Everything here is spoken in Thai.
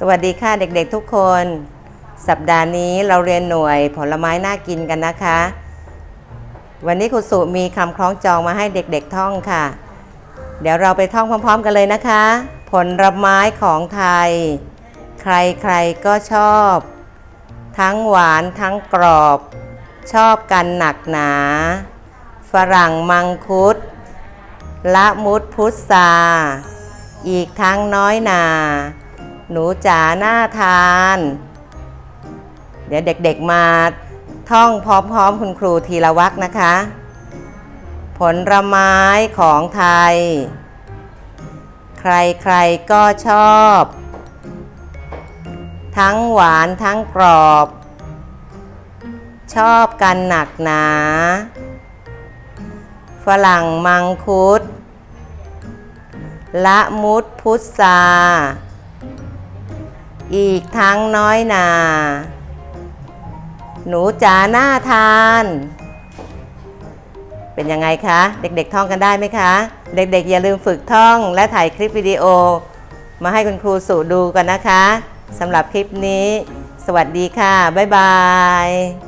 สวัสดีค่ะเด็กๆทุกคน สัปดาห์นี้เราเรียนหน่วยผลไม้น่ากินกันนะคะ วันนี้ครูสุมีคำคล้องจองมาให้เด็กๆท่องค่ะ เดี๋ยวเราไปท่องพร้อม ๆ กันเลยนะคะ ผลไม้ของไทย ใครๆก็ชอบ ทั้งหวานทั้งกรอบ ชอบกันหนักหนา ฝรั่งมังคุด ละมุดพุทราอีกทั้งน้อยนา หนูจ๋าน่าทาน เดี๋ยวเด็กๆมาท่องพร้อมๆคุณครูทีละวักนะคะ ผลไม้ของไทย ใครๆก็ชอบ ทั้งหวานทั้งกรอบ ชอบกันหนักหนา ฝรั่งมังคุด ละมุดพุทรา อีกทั้งน้อยนา หนูจ๋าหน้าทาน เป็นยังไงคะ เด็กๆท่องกันได้ไหมคะ เด็กๆอย่าลืมฝึกท่องและถ่ายคลิปวิดีโอ มาให้คุณครูสู่ดูกันนะคะสำหรับคลิปนี้ สวัสดีค่ะ บ๊ายบาย